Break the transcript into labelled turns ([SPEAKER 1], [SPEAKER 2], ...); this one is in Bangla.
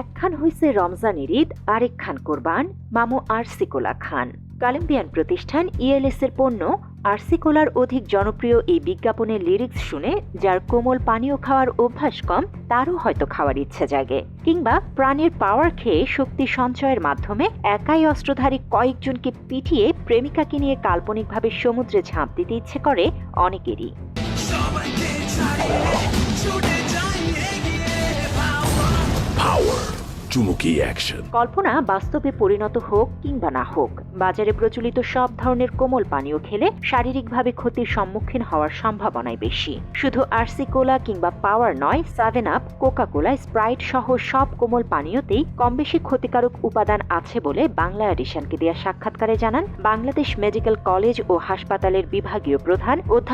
[SPEAKER 1] একখান হইছে রমজানের ঈদ আরেকখান কোরবান, মামু আরসিকোলা খান। কলম্বিয়ান প্রতিষ্ঠান ইএলএস এর পণ্য আরসিকোলার অধিক জনপ্রিয় এই বিজ্ঞাপনের লিরিক্স শুনে, যার কোমল পানীয় খাওয়ার অভ্যাস কম, তারও হয়তো খাওয়ার ইচ্ছে জাগে। কিংবা প্রাণের পাওয়ার খেয়ে শক্তি সঞ্চয়ের মাধ্যমে একাই অস্ত্রধারী কয়েকজনকে পিটিয়ে প্রেমিকাকে নিয়ে কাল্পনিকভাবে সমুদ্রে ঝাঁপ দিতে ইচ্ছে করে অনেকেরই. কল্পনা বাস্তবে পরিণত হোক কিংবা না হোক, বাজারে প্রচলিত সব ধরনের কোমল পানীয় খেলে শারীরিকভাবে ক্ষতির সম্মুখীন হওয়ার সম্ভাবনাই বেশি। শুধু আরসি কোলা কিংবা পাওয়ার নয় seven up Coca Cola Sprite সহ সব কোমল পানীয়তেই কম বেশি ক্ষতিকারক উপাদান আছে বলে বাংলা এডিশনকে দেওয়া সাক্ষাৎকারে জানান বাংলাদেশ মেডিকেল কলেজ ও হাসপাতালের বিভাগীয় প্রধান অধ্যাপক